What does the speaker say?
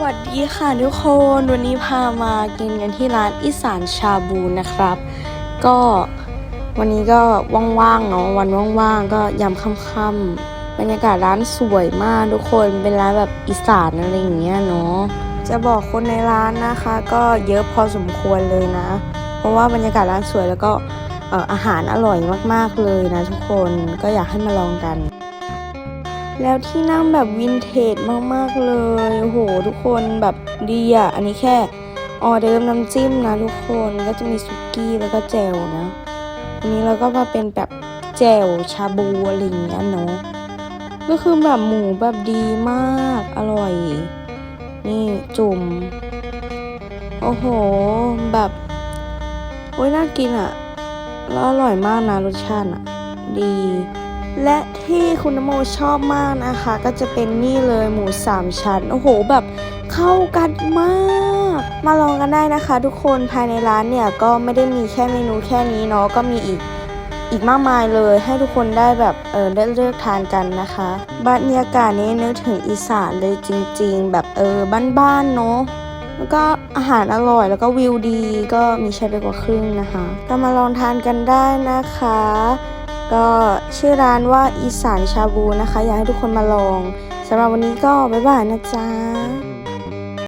วัสดีค่ะทุกคน วันนี้พามากินกันที่ร้านอีสานชาบูนะครับ ก็วันนี้ก็ว่างๆเนาะวันว่างๆก็ยามค่ำๆบรรยากาศร้านสวยมากทุกคนเป็นร้านแบบอีสานอะไรอย่างเงี้ยเนาะจะบอกคนในร้านนะคะ ก็เยอะพอสมควรเลยนะ เพราะว่าบรรยากาศร้านสวยแล้วก็อาหารอร่อยมากๆเลยนะทุกคนก็อยากให้มาลองกัน แล้วที่นั่งแบบวินเทจมากๆเลยโอ้โหทุกคนแบบดีอะ อันนี้แค่ออเดิร์ฟน้ำจิ้มนะทุกคนก็จะมีซุกี้แล้วก็แจ่วนะอันนี้เราก็มาเป็นแบบแจ่วชาบูอะไรอย่างเงี้ยเนาะก็คือแบบหมูแบบดีมากอร่อย นี่จุ่มโอ้โห แบบโอ้ยน่ากินอะ แล้วอร่อยมากนะรสชาติอะ ดี และที่คุณโมชอบมากนะคะ ก็จะเป็นนี่เลยหมูสามชั้น โอ้โหแบบเข้ากันมาก มาลองกันได้นะคะ ทุกคนภายในร้านเนี่ยก็ไม่ได้มีแค่เมนูแค่นี้เนาะก็มีอีกอีกมากมายเลยให้ทุกคนได้แบบเออได้เลือกทานกันนะคะบรรยากาศนี้นึกถึงอีสานเลยจริง ๆ แบบเออบ้านๆเนาะแล้วก็อาหารอร่อยแล้วก็วิวดีก็มีใช้ไปกว่าครึ่งนะคะ ก็มาลองทานกันได้นะคะ ก็ชื่อร้านว่าอีสานชาบูนะคะ อยากให้ทุกคนมาลองสำหรับวันนี้ก็บ๊ายบายนะจ๊ะ